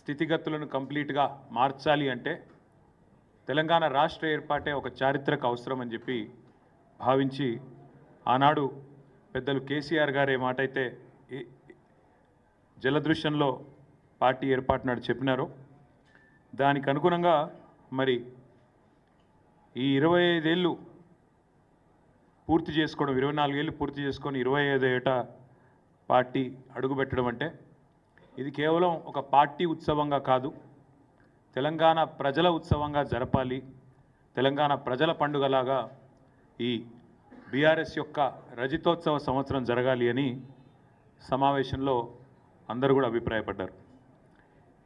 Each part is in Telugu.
స్థితిగతులను కంప్లీట్గా మార్చాలి అంటే తెలంగాణ రాష్ట్ర ఏర్పాటే ఒక చారిత్రక అవసరం అని చెప్పి భావించి ఆనాడు పెద్దలు కేసీఆర్ గారు ఏ మాట అయితే జలదృశ్యంలో పార్టీ ఏర్పాటు నాడు చెప్పినారో దానికి అనుగుణంగా మరి ఈ ఇరవై ఐదేళ్ళు పూర్తి చేసుకోవడం ఇరవై నాలుగేళ్ళు పూర్తి చేసుకొని ఇరవై ఐదు ఏట పార్టీ అడుగుపెట్టడం అంటే ఇది కేవలం ఒక పార్టీ ఉత్సవంగా కాదు. తెలంగాణ ప్రజల ఉత్సవంగా జరపాలి. తెలంగాణ ప్రజల పండుగలాగా ఈ బీఆర్ఎస్ యొక్క రజితోత్సవ సంవత్సరం జరగాలి అని సమావేశంలో అందరూ కూడా అభిప్రాయపడ్డారు.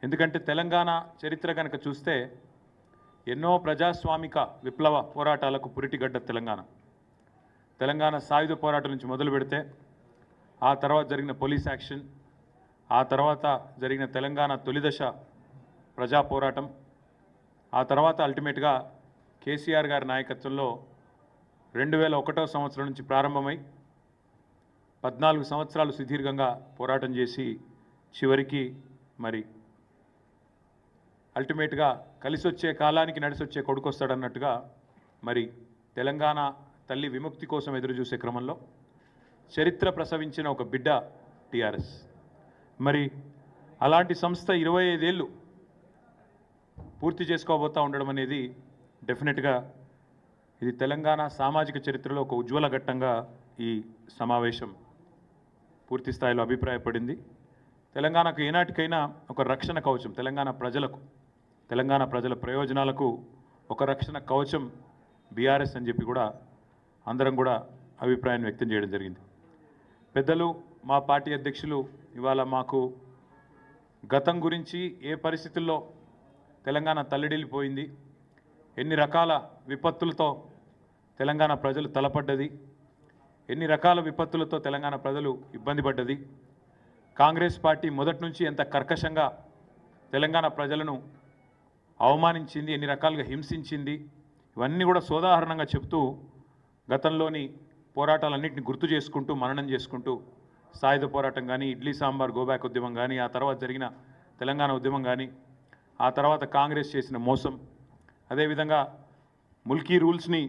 ఎందుకంటే తెలంగాణ చరిత్ర కనుక చూస్తే ఎన్నో ప్రజాస్వామిక విప్లవ పోరాటాలకు పురిటిగడ్డ తెలంగాణ. తెలంగాణ సాయుధ పోరాటం నుంచి మొదలు పెడితే ఆ తర్వాత జరిగిన పోలీస్ యాక్షన్ ఆ తర్వాత జరిగిన తెలంగాణ తొలిదశ ప్రజా పోరాటం ఆ తర్వాత అల్టిమేట్గా కేసీఆర్ గారి నాయకత్వంలో రెండు వేల ఒకటో సంవత్సరం నుంచి ప్రారంభమై పద్నాలుగు సంవత్సరాలు సుదీర్ఘంగా పోరాటం చేసి చివరికి మరి అల్టిమేట్గా కలిసి వచ్చే కాలానికి నడిసొచ్చే వచ్చే కొడుకు వస్తాడన్నట్టుగా మరి తెలంగాణ తల్లి విముక్తి కోసం ఎదురు చూసే క్రమంలో చరిత్ర ప్రసవించిన ఒక బిడ్డ టీఆర్ఎస్. మరి అలాంటి సంస్థ ఇరవై ఐదేళ్ళు పూర్తి చేసుకోబోతా ఉండడం అనేది డెఫినెట్గా ఇది తెలంగాణ సామాజిక చరిత్రలో ఒక ఉజ్వల ఘట్టంగా ఈ సమావేశం పూర్తి స్థాయిలో అభిప్రాయపడింది. తెలంగాణకు ఏనాటికైనా ఒక రక్షణ కవచం తెలంగాణ ప్రజలకు తెలంగాణ ప్రజల ప్రయోజనాలకు ఒక రక్షణ కవచం బీఆర్ఎస్ అని చెప్పి కూడా అందరం కూడా అభిప్రాయాన్ని వ్యక్తం చేయడం జరిగింది. పెద్దలు మా పార్టీ అధ్యక్షులు ఇవాళ మాకు గతం గురించి ఏ పరిస్థితుల్లో తెలంగాణ తల్లడిల్లిపోయింది ఎన్ని రకాల విపత్తులతో తెలంగాణ ప్రజలు తలపడ్డది ఎన్ని రకాల విపత్తులతో తెలంగాణ ప్రజలు ఇబ్బంది పడ్డది కాంగ్రెస్ పార్టీ మొదటి నుంచి ఎంత కర్కశంగా తెలంగాణ ప్రజలను అవమానించింది ఎన్ని రకాలుగా హింసించింది ఇవన్నీ కూడా సోదాహరణంగా చెప్తూ గతంలోని పోరాటాలన్నింటినీ గుర్తు చేసుకుంటూ మననం చేసుకుంటూ సాయుధ పోరాటం కానీ ఇడ్లీ సాంబార్ గోబ్యాక్ ఉద్యమం కానీ ఆ తర్వాత జరిగిన తెలంగాణ ఉద్యమం కానీ ఆ తర్వాత కాంగ్రెస్ చేసిన మోసం. అదేవిధంగా ముల్కీ రూల్స్ని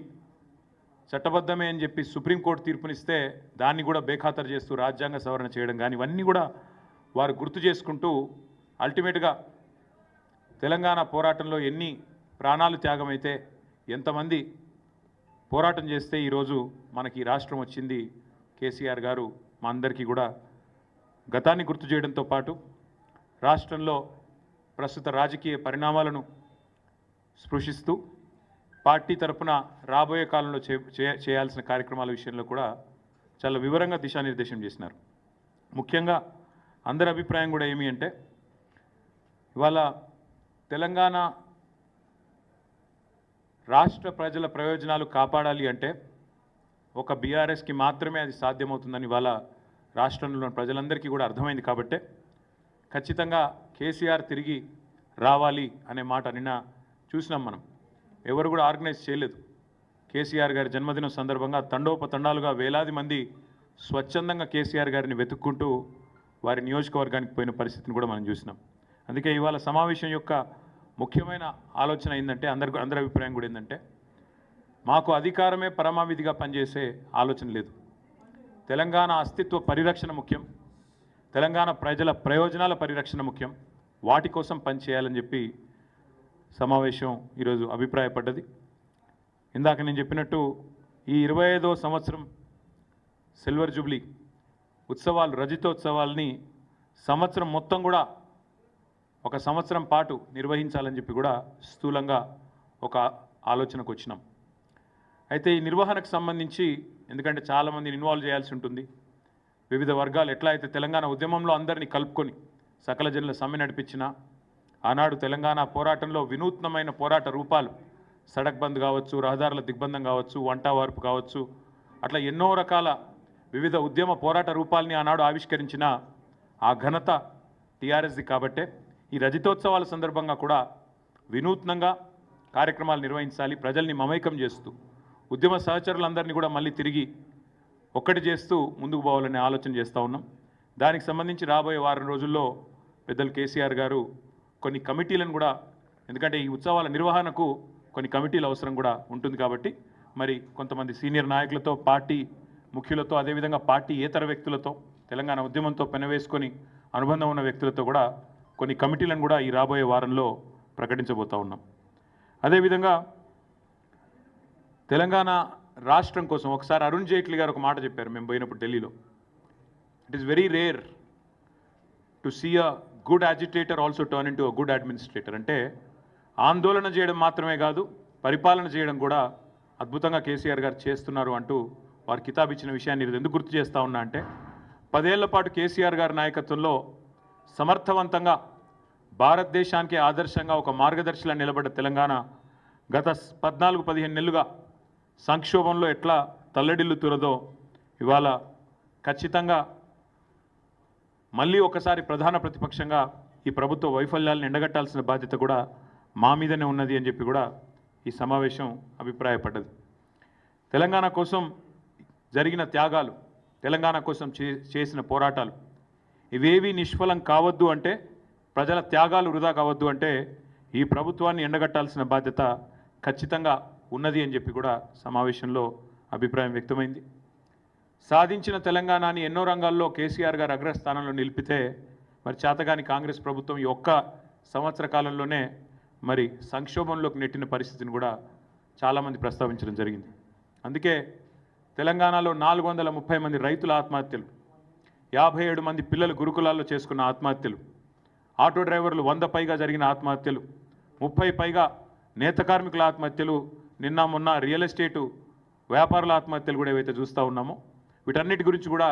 చట్టబద్ధమే అని చెప్పి సుప్రీంకోర్టు తీర్పునిస్తే దాన్ని కూడా బేఖాతరు చేస్తూ రాజ్యాంగ సవరణ చేయడం కానీ ఇవన్నీ కూడా వారు గుర్తు చేసుకుంటూ అల్టిమేట్గా తెలంగాణ పోరాటంలో ఎన్ని ప్రాణాలు త్యాగమైతే ఎంతమంది పోరాటం చేస్తే ఈరోజు మనకి రాష్ట్రం వచ్చింది. కేసీఆర్ గారు మా అందరికీ కూడా గతాన్ని గుర్తు చేయడంతో పాటు రాష్ట్రంలో ప్రస్తుత రాజకీయ పరిణామాలను స్పృశిస్తూ పార్టీ తరపున రాబోయే కాలంలో చే చే- చేయాల్సిన కార్యక్రమాల విషయంలో కూడా చాలా వివరంగా దిశానిర్దేశం చేసినారు. ముఖ్యంగా అందరి అభిప్రాయం కూడా ఏమి అంటే ఇవాళ తెలంగాణ రాష్ట్ర ప్రజల ప్రయోజనాలు కాపాడాలి అంటే ఒక బీఆర్ఎస్కి మాత్రమే అది సాధ్యమవుతుందని ఇవాళ రాష్ట్రంలో ప్రజలందరికీ కూడా అర్థమైంది కాబట్టే ఖచ్చితంగా కేసీఆర్ తిరిగి రావాలి అనే మాట నిన్న చూసినాం మనం. ఎవరు కూడా ఆర్గనైజ్ చేయలేదు. కేసీఆర్ గారి జన్మదినం సందర్భంగా తండోపతండాలుగా వేలాది మంది స్వచ్ఛందంగా కేసీఆర్ గారిని వెతుక్కుంటూ వారి నియోజకవర్గానికి పోయిన పరిస్థితిని కూడా మనం చూసినాం. అందుకే ఇవాళ సమావేశం యొక్క ముఖ్యమైన ఆలోచన ఏంటంటే అందరి అందరి అభిప్రాయం కూడా ఏంటంటే మాకు అధికారమే పరమావిధిగా పనిచేసే ఆలోచన లేదు. తెలంగాణ అస్తిత్వ పరిరక్షణ ముఖ్యం. తెలంగాణ ప్రజల ప్రయోజనాల పరిరక్షణ ముఖ్యం. వాటి కోసం పనిచేయాలని చెప్పి సమావేశం ఈరోజు అభిప్రాయపడ్డది. ఇందాక నేను చెప్పినట్టు ఈ ఇరవై ఐదో సంవత్సరం సిల్వర్ జూబ్లీ ఉత్సవాలు రజితోత్సవాల్ని సంవత్సరం మొత్తం కూడా ఒక సంవత్సరం పాటు నిర్వహించాలని చెప్పి కూడా స్థూలంగా ఒక ఆలోచనకు వచ్చినాం. అయితే ఈ నిర్వహణకు సంబంధించి ఎందుకంటే చాలామందిని ఇన్వాల్వ్ చేయాల్సి ఉంటుంది. వివిధ వర్గాలు ఎట్లా అయితే తెలంగాణ ఉద్యమంలో అందరినీ కలుపుకొని సకల జనుల సమ్మె నడిపించిన ఆనాడు తెలంగాణ పోరాటంలో వినూత్నమైన పోరాట రూపాలు సడక్ బంద్ కావచ్చు రహదారుల దిగ్బంధం కావచ్చు వంట వార్పు కావచ్చు అట్లా ఎన్నో రకాల వివిధ ఉద్యమ పోరాట రూపాల్ని ఆనాడు ఆవిష్కరించిన ఆ ఘనత టీఆర్ఎస్ది కాబట్టే ఈ రజతోత్సవాల సందర్భంగా కూడా వినూత్నంగా కార్యక్రమాలు నిర్వహించాలి ప్రజల్ని మమైకం చేస్తూ ఉద్యమ సహచరులందరినీ కూడా మళ్ళీ తిరిగి ఒక్కటి చేస్తూ ముందుకు పోవాలనే ఆలోచన చేస్తూ ఉన్నాం. దానికి సంబంధించి రాబోయే వారం రోజుల్లో పెద్దలు కేసీఆర్ గారు కొన్ని కమిటీలను కూడా ఎందుకంటే ఈ ఉత్సవాల నిర్వహణకు కొన్ని కమిటీల అవసరం కూడా ఉంటుంది కాబట్టి మరి కొంతమంది సీనియర్ నాయకులతో పార్టీ ముఖ్యులతో అదేవిధంగా పార్టీ ఏతర వ్యక్తులతో తెలంగాణ ఉద్యమంతో పెనవేసుకొని అనుబంధం ఉన్న వ్యక్తులతో కూడా కొన్ని కమిటీలను కూడా ఈ రాబోయే వారంలో ప్రకటించబోతా ఉన్నాం. అదేవిధంగా తెలంగాణ రాష్ట్రం కోసం ఒకసారి అరుణ్ జైట్లీ గారు ఒక మాట చెప్పారు మేము పోయినప్పుడు ఢిల్లీలో. It is very rare to see a good agitator also turn into a good administrator అంటే ఆందోళన చేయడం మాత్రమే కాదు పరిపాలన చేయడం కూడా అద్భుతంగా కేసీఆర్ గారు చేస్తున్నారు అంటూ వారు కితాబ్ ఇచ్చిన విషయాన్ని ఇది ఎందుకు గుర్తు చేస్తూ ఉన్నా అంటే పదేళ్ళ పాటు కేసీఆర్ గారి నాయకత్వంలో సమర్థవంతంగా భారతదేశానికి ఆదర్శంగా ఒక మార్గదర్శిలా నిలబడ్డ తెలంగాణ గత పద్నాలుగు పదిహేను నెలలుగా సంక్షోభంలో ఎట్లా తల్లడిల్లుతున్నదో ఇవాళ ఖచ్చితంగా మళ్ళీ ఒకసారి ప్రధాన ప్రతిపక్షంగా ఈ ప్రభుత్వ వైఫల్యాలను ఎండగట్టాల్సిన బాధ్యత కూడా మా మీదనే ఉన్నది అని చెప్పి కూడా ఈ సమావేశం అభిప్రాయపడ్డది. తెలంగాణ కోసం జరిగిన త్యాగాలు తెలంగాణ కోసం చే- చేసిన పోరాటాలు ఇవేవి నిష్ఫలం కావద్దు అంటే ప్రజల త్యాగాలు వృధా కావద్దు అంటే ఈ ప్రభుత్వాన్ని ఎండగట్టాల్సిన బాధ్యత ఖచ్చితంగా ఉన్నది అని చెప్పి కూడా సమావేశంలో అభిప్రాయం వ్యక్తమైంది. సాధించిన తెలంగాణని ఎన్నో రంగాల్లో కేసీఆర్ గారు అగ్రస్థానంలో నిలిపితే మరి చేతగాని కాంగ్రెస్ ప్రభుత్వం ఈ ఒక్క సంవత్సర కాలంలోనే మరి సంక్షోభంలోకి నెట్టిన పరిస్థితిని కూడా చాలామంది ప్రస్తావించడం జరిగింది. అందుకే తెలంగాణలో నాలుగు వందల ముప్పై మంది రైతుల ఆత్మహత్యలు యాభై ఏడు మంది పిల్లలు గురుకులాల్లో చేసుకున్న ఆత్మహత్యలు ఆటో డ్రైవర్లు వంద పైగా జరిగిన ఆత్మహత్యలు ముప్పై పైగా నేత కార్మికుల ఆత్మహత్యలు నిన్న మొన్న రియల్ ఎస్టేటు వ్యాపారుల ఆత్మహత్యలు కూడా ఏవైతే చూస్తూ ఉన్నామో వీటన్నిటి గురించి కూడా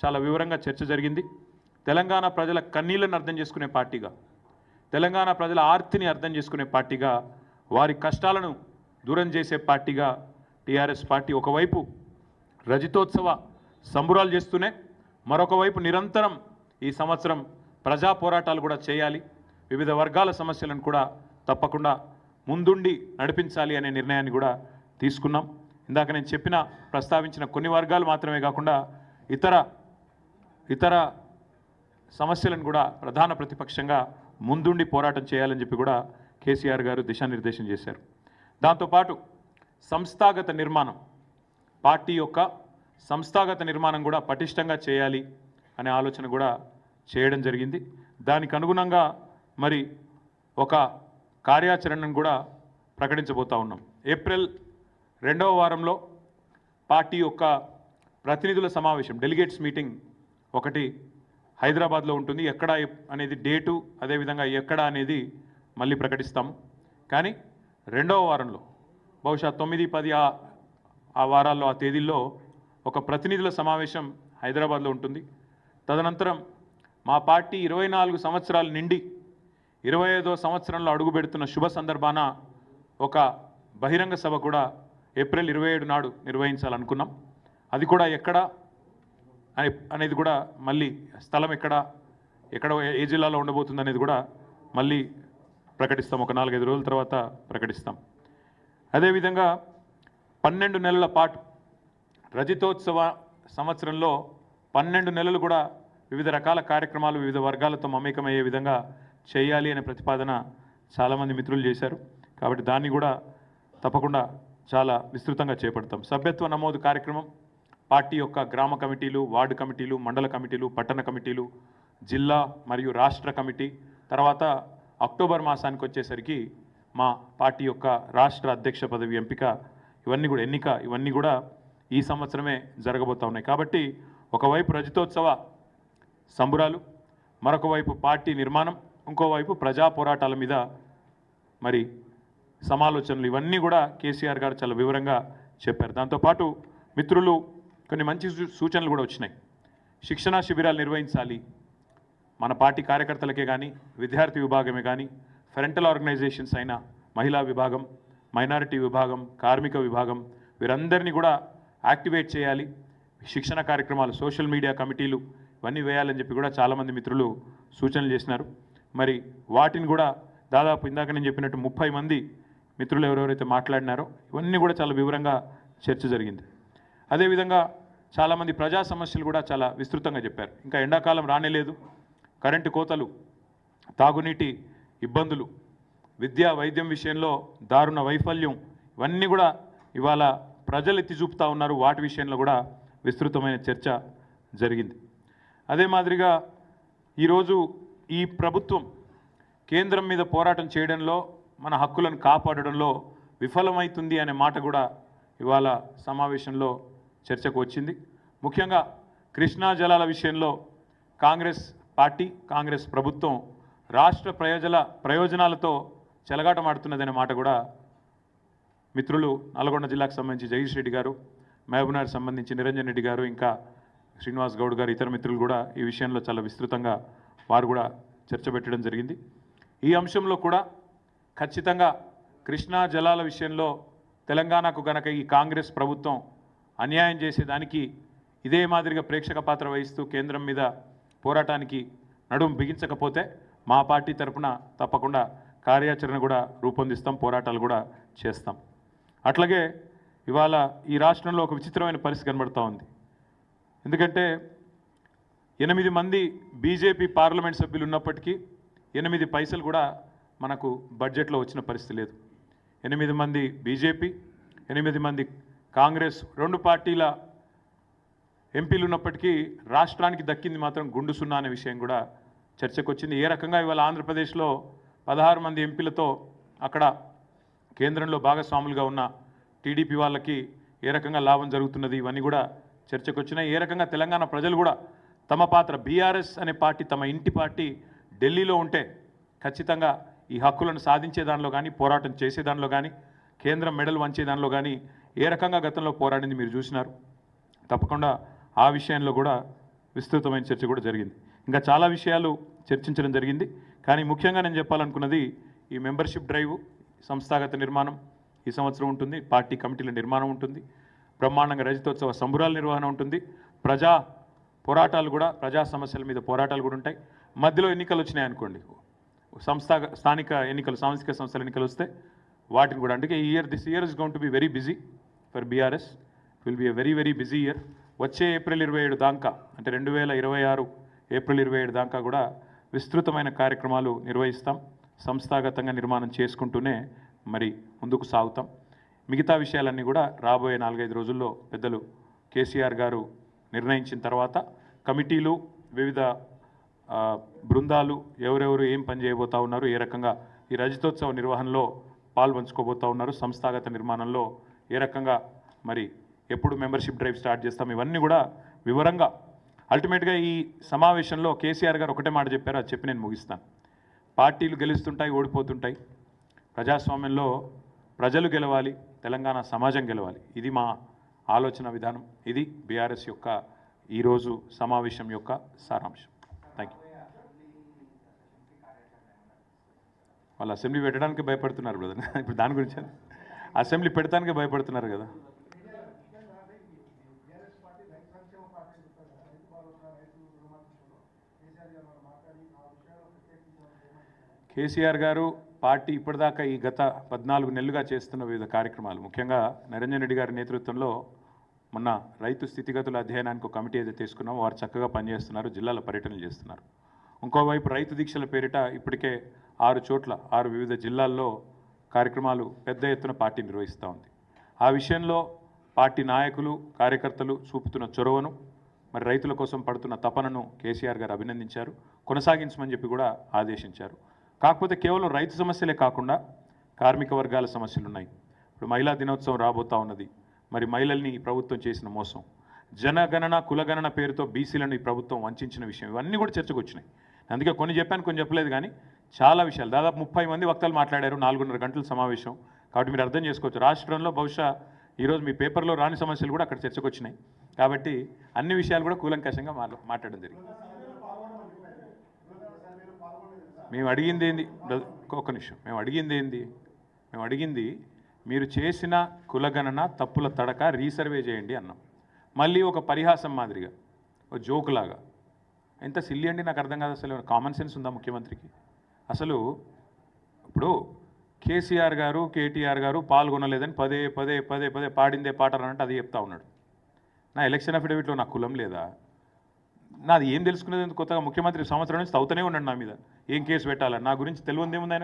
చాలా వివరంగా చర్చ జరిగింది. తెలంగాణ ప్రజల కన్నీళ్ళను అర్థం చేసుకునే పార్టీగా తెలంగాణ ప్రజల ఆర్తిని అర్థం చేసుకునే పార్టీగా వారి కష్టాలను దూరం చేసే పార్టీగా టీఆర్ఎస్ పార్టీ ఒకవైపు రజతోత్సవ సంబురాలు చేస్తూనే మరొకవైపు నిరంతరం ఈ సంవత్సరం ప్రజా పోరాటాలు కూడా చేయాలి. వివిధ వర్గాల సమస్యలను కూడా తప్పకుండా ముందుండి నడిపించాలి అనే నిర్ణయాన్ని కూడా తీసుకున్నాం. ఇందాక నేను చెప్పిన ప్రస్తావించిన కొన్ని వర్గాలు మాత్రమే కాకుండా ఇతర ఇతర సమస్యలను కూడా ప్రధాన ప్రతిపక్షంగా ముందుండి పోరాటం చేయాలని చెప్పి కూడా కేసీఆర్ గారు దిశానిర్దేశం చేశారు. దాంతోపాటు సంస్థాగత నిర్మాణం పార్టీ యొక్క సంస్థాగత నిర్మాణం కూడా పటిష్టంగా చేయాలి అనే ఆలోచన కూడా చేయడం జరిగింది. దానికి అనుగుణంగా మరి ఒక కార్యాచరణను కూడా ప్రకటించబోతా ఉన్నాం. ఏప్రిల్ రెండవ వారంలో పార్టీ యొక్క ప్రతినిధుల సమావేశం డెలిగేట్స్ మీటింగ్ ఒకటి హైదరాబాద్లో ఉంటుంది. ఎక్కడ అనేది డేటు అదేవిధంగా ఎక్కడ అనేది మళ్ళీ ప్రకటిస్తాము. కానీ రెండవ వారంలో బహుశా తొమ్మిది పది ఆ ఆ వారాల్లో ఆ తేదీల్లో ఒక ప్రతినిధుల సమావేశం హైదరాబాద్లో ఉంటుంది. తదనంతరం మా పార్టీ ఇరవై నాలుగు సంవత్సరాలు నిండి ఇరవై ఐదో సంవత్సరంలో అడుగు పెడుతున్న శుభ సందర్భాన ఒక బహిరంగ సభ కూడా ఏప్రిల్ ఇరవై ఏడు నాడు నిర్వహించాలనుకున్నాం. అది కూడా ఎక్కడ అనేది కూడా మళ్ళీ స్థలం ఎక్కడ ఎక్కడ ఏ జిల్లాలో ఉండబోతుంది అనేది కూడా మళ్ళీ ప్రకటిస్తాం. ఒక నాలుగైదు రోజుల తర్వాత ప్రకటిస్తాం. అదేవిధంగా పన్నెండు నెలల పాటు రజతోత్సవ సంవత్సరంలో పన్నెండు నెలలు కూడా వివిధ రకాల కార్యక్రమాలు వివిధ వర్గాలతో మమేకమయ్యే విధంగా చేయాలి అనే ప్రతిపాదన చాలామంది మిత్రులు చేశారు. కాబట్టి దాన్ని కూడా తప్పకుండా చాలా విస్తృతంగా చేపడతాం. సభ్యత్వ నమోదు కార్యక్రమం పార్టీ యొక్క గ్రామ కమిటీలు వార్డు కమిటీలు మండల కమిటీలు పట్టణ కమిటీలు జిల్లా మరియు రాష్ట్ర కమిటీ తర్వాత అక్టోబర్ మాసానికి వచ్చేసరికి మా పార్టీ యొక్క రాష్ట్ర అధ్యక్ష పదవి ఎంపిక ఇవన్నీ కూడా ఎన్నిక ఇవన్నీ కూడా ఈ సంవత్సరమే జరగబోతా ఉన్నాయి. కాబట్టి ఒకవైపు రజతోత్సవ సంబురాలు మరొక వైపు పార్టీ నిర్మాణం ఇంకోవైపు ప్రజా పోరాటాల మీద మరి సమాలోచనలు ఇవన్నీ కూడా కేసీఆర్ గారు చాలా వివరంగా చెప్పారు. దాంతోపాటు మిత్రులు కొన్ని మంచి సూ- సూచనలు కూడా వచ్చినాయి. శిక్షణా శిబిరాలు నిర్వహించాలి. మన పార్టీ కార్యకర్తలకే కానీ విద్యార్థి విభాగమే కానీ ఫ్రంటల్ ఆర్గనైజేషన్స్ అయిన మహిళా విభాగం మైనారిటీ విభాగం కార్మిక విభాగం వీరందరినీ కూడా యాక్టివేట్ చేయాలి. శిక్షణ కార్యక్రమాలు సోషల్ మీడియా కమిటీలు ఇవన్నీ వేయాలని చెప్పి కూడా చాలామంది మిత్రులు సూచనలు చేసినారు. మరి వాటిని కూడా దాదాపు ఇందాక నేను చెప్పినట్టు ముప్పై మంది మిత్రులు ఎవరెవరైతే మాట్లాడినారో ఇవన్నీ కూడా చాలా వివరంగా చర్చ జరిగింది. అదేవిధంగా చాలామంది ప్రజా సమస్యలు కూడా చాలా విస్తృతంగా చెప్పారు. ఇంకా ఎండాకాలం రానేలేదు కరెంటు కోతలు తాగునీటి ఇబ్బందులు విద్యా వైద్యం విషయంలో దారుణ వైఫల్యం ఇవన్నీ కూడా ఇవాళ ప్రజలు ఎత్తి చూపుతా ఉన్నారు. వాటి విషయంలో కూడా విస్తృతమైన చర్చ జరిగింది. అదే మాదిరిగా ఈరోజు ఈ ప్రభుత్వం కేంద్రం మీద పోరాటం చేయడంలో మన హక్కులను కాపాడడంలో విఫలమవుతుంది అనే మాట కూడా ఇవాళ సమావేశంలో చర్చకు వచ్చింది. ముఖ్యంగా కృష్ణా జలాల విషయంలో కాంగ్రెస్ పార్టీ కాంగ్రెస్ ప్రభుత్వం రాష్ట్ర ప్రయోజన ప్రయోజనాలతో చెలగాటమాడుతున్నదనే మాట కూడా మిత్రులు నల్గొండ జిల్లాకు సంబంధించి జగదీష్ రెడ్డి గారు మహబూబ్నగర్ సంబంధించి నిరంజన్ రెడ్డి గారు ఇంకా శ్రీనివాస్ గౌడ్ గారు ఇతర మిత్రులు కూడా ఈ విషయంలో చాలా విస్తృతంగా వారు కూడా చర్చ పెట్టడం జరిగింది. ఈ అంశంలో కూడా ఖచ్చితంగా కృష్ణా జలాల విషయంలో తెలంగాణకు గనక ఈ కాంగ్రెస్ ప్రభుత్వం అన్యాయం చేసేదానికి ఇదే మాదిరిగా ప్రేక్షక పాత్ర వహిస్తూ కేంద్రం మీద పోరాటానికి నడుం బిగించకపోతే మా పార్టీ తరఫున తప్పకుండా కార్యాచరణ కూడా రూపొందిస్తాం పోరాటాలు కూడా చేస్తాం. అట్లాగే ఇవాళ ఈ రాష్ట్రంలో ఒక విచిత్రమైన పరిస్థితి కనబడుతూ ఉంది. ఎందుకంటే ఎనిమిది మంది బీజేపీ పార్లమెంట్ సభ్యులు ఉన్నప్పటికీ ఎనిమిది పైసలు కూడా మనకు బడ్జెట్లో వచ్చిన పరిస్థితి లేదు. ఎనిమిది మంది బీజేపీ ఎనిమిది మంది కాంగ్రెస్ రెండు పార్టీల ఎంపీలు ఉన్నప్పటికీ రాష్ట్రానికి దక్కింది మాత్రం గుండు సున్నా అనే విషయం కూడా చర్చకు వచ్చింది ఏ రకంగా ఇవాళ ఆంధ్రప్రదేశ్లో పదహారు మంది ఎంపీలతో అక్కడ కేంద్రంలో భాగస్వాములుగా ఉన్న టీడీపీ వాళ్ళకి ఏ రకంగా లాభం జరుగుతున్నది ఇవన్నీ కూడా చర్చకు వచ్చినాయి ఏ రకంగా తెలంగాణ ప్రజలు కూడా తమ పాత్ర బీఆర్ఎస్ అనే పార్టీ తమ ఇంటి పార్టీ ఢిల్లీలో ఉంటే ఖచ్చితంగా ఈ హక్కులను సాధించే దానిలో కానీ పోరాటం చేసే దానిలో కానీ కేంద్రం మెడల్ వంచే దానిలో కానీ ఏ రకంగా గతంలో పోరాడింది మీరు చూసినారు? తప్పకుండా ఆ విషయంలో కూడా విస్తృతమైన చర్చ కూడా జరిగింది. ఇంకా చాలా విషయాలు చర్చించడం జరిగింది. కానీ ముఖ్యంగా నేను చెప్పాలనుకున్నది ఈ మెంబర్షిప్ డ్రైవ్ సంస్థాగత నిర్మాణం ఈ సంవత్సరం ఉంటుంది. పార్టీ కమిటీల నిర్మాణం ఉంటుంది. బ్రహ్మాండంగా రజతోత్సవ సంబురాల నిర్వహణ ఉంటుంది. ప్రజా పోరాటాలు కూడా ప్రజా సమస్యల మీద పోరాటాలు కూడా ఉంటాయి. మధ్యలో ఎన్నికలు వచ్చినాయి అనుకోండి. సంస్థ స్థానిక ఎన్నికలు సాంస్కృతిక సంస్థల ఎన్నికలు వస్తే వాటిని కూడా అందుకే ఈ year this year is going to be very busy for BRS will be a very very busy year వచ్చే ఏప్రిల్ ఇరవై ఏడు దాకా అంటే రెండు వేల ఇరవై ఆరు ఏప్రిల్ ఇరవై ఏడు దాకా కూడా విస్తృతమైన కార్యక్రమాలు నిర్వహిస్తాం. సంస్థాగతంగా నిర్మాణం చేసుకుంటూనే మరి ముందుకు సాగుతాం. మిగతా విషయాలన్నీ కూడా రాబోయే నాలుగైదు రోజుల్లో పెద్దలు కేసీఆర్ గారు నిర్ణయించిన తర్వాత కమిటీలు వివిధ బృందాలు ఎవరెవరు ఏం పని చేయబోతా ఉన్నారు ఏ రకంగా ఈ రజతోత్సవ నిర్వహణలో పాల్పంచుకోబోతా ఉన్నారు సంస్థాగత నిర్మాణంలో ఏ రకంగా మరి ఎప్పుడు మెంబర్షిప్ డ్రైవ్ స్టార్ట్ చేస్తాం ఇవన్నీ కూడా వివరంగా. అల్టిమేట్గా ఈ సమావేశంలో కేసీఆర్ గారు ఒకటే మాట చెప్పారు అది చెప్పి నేను ముగిస్తాను. పార్టీలు గెలుస్తుంటాయి ఓడిపోతుంటాయి. ప్రజాస్వామ్యంలో ప్రజలు గెలవాలి తెలంగాణ సమాజం గెలవాలి. ఇది మా ఆలోచన విధానం. ఇది బీఆర్ఎస్ యొక్క ఈరోజు సమావేశం యొక్క సారాంశం. థ్యాంక్ యూ వాళ్ళు అసెంబ్లీ పెట్టడానికి భయపడుతున్నారు బ్రదర్. ఇప్పుడు దాని గురించి అసెంబ్లీ పెడతానికి భయపడుతున్నారు కదా. కేసీఆర్ గారు పార్టీ ఇప్పటిదాకా ఈ గత పద్నాలుగు నెలలుగా చేస్తున్న వివిధ కార్యక్రమాలు ముఖ్యంగా నిరంజన్ రెడ్డి గారి నేతృత్వంలో మొన్న రైతు స్థితిగతుల అధ్యయనానికి ఒక కమిటీ ఏదైతే తీసుకున్నామో వారు చక్కగా పనిచేస్తున్నారు జిల్లాల పర్యటనలు చేస్తున్నారు. ఇంకోవైపు రైతు దీక్షల పేరిట ఇప్పటికే ఆరు చోట్ల ఆరు వివిధ జిల్లాల్లో కార్యక్రమాలు పెద్ద ఎత్తున పార్టీ నిర్వహిస్తూ ఉంది. ఆ విషయంలో పార్టీ నాయకులు కార్యకర్తలు చూపుతున్న చొరవను మరి రైతుల కోసం పడుతున్న తపనను కేసీఆర్ గారు అభినందించారు కొనసాగించమని చెప్పి కూడా ఆదేశించారు. కాకపోతే కేవలం రైతు సమస్యలే కాకుండా కార్మిక వర్గాల సమస్యలు ఉన్నాయి ఇప్పుడు మహిళా దినోత్సవం రాబోతా ఉన్నది. మరి మహిళల్ని ఈ ప్రభుత్వం చేసిన మోసం. జనగణన కులగణన పేరుతో బీసీలను ఈ ప్రభుత్వం వంచిన విషయం ఇవన్నీ కూడా చర్చకు వచ్చినాయి. అందుకే కొన్ని చెప్పాను కొన్ని చెప్పలేదు కానీ చాలా విషయాలు. దాదాపు ముప్పై మంది వక్తలు మాట్లాడారు నాలుగున్నర గంటల సమావేశం. కాబట్టి మీరు అర్థం చేసుకోవచ్చు. రాష్ట్రంలో బహుశా ఈరోజు మీ పేపర్లో రాని సమస్యలు కూడా అక్కడ చర్చకు వచ్చినాయి. కాబట్టి అన్ని విషయాలు కూడా కూలంకషంగా మాట్లా- మాట్లాడడం జరిగింది. మేము అడిగింది ఏంది? ఒక్క నిమిషం. మేము అడిగింది ఏంది? మేము అడిగింది మీరు చేసిన కులగణన తప్పుల తడక రీసర్వే చేయండి అన్నాం. మళ్ళీ ఒక పరిహాసం మాదిరిగా ఒక జోకులాగా ఎంత సిల్లి అండి నాకు అర్థం కాదు అసలు. కామన్ సెన్స్ ఉందా ముఖ్యమంత్రికి? అసలు ఇప్పుడు కేసీఆర్ గారు కేటీఆర్ గారు పాల్గొనలేదని పదే పదే పదే పదే పాడిందే పాట అంటే అది చెప్తా ఉన్నాడు. నా ఎలక్షన్ అఫిడవిట్లో నా కులం లేదా? నాది ఏం తెలుసుకునేది? కొత్తగా ముఖ్యమంత్రి సంవత్సరం నుంచి తవ్వుతూనే ఉన్నాడు నా మీద. ఏం కేసు పెట్టాలని? నా గురించి తెలియదు ఏముంది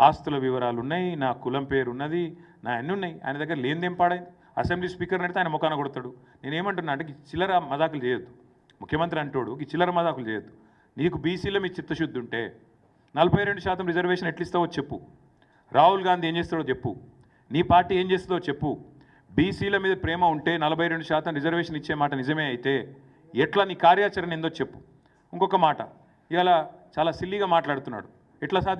ఆస్తుల వివరాలు ఉన్నాయి నా కులం పేరు ఉన్నది నా అన్నీ ఉన్నాయి ఆయన దగ్గర లేనిదేం పాడైంది. అసెంబ్లీ స్పీకర్ నడితే ఆయన ముఖాన కొడతాడు. నేను ఏమంటున్నా అంటే చిల్లర మదాకులు చేయొద్దు. ముఖ్యమంత్రి అంటోడు ఈ చిల్లర మదాకులు చేయొద్దు. నీకు బీసీలో మీ చిత్తశుద్ధి ఉంటే నలభై రెండు శాతం రిజర్వేషన్ ఎట్లిస్తావో చెప్పు. రాహుల్ గాంధీ ఏం చేస్తాడో చెప్పు. నీ పార్టీ ఏం చేస్తుందో చెప్పు. బీసీల మీద ప్రేమ ఉంటే నలభై రెండు శాతం రిజర్వేషన్ ఇచ్చే మాట నిజమే అయితే ఎట్లా నీ కార్యాచరణ ఏందో చెప్పు. ఇంకొక మాట ఇవాళ చాలా సిల్లీగా మాట్లాడుతున్నాడు. ఎట్లా సాధ్యం?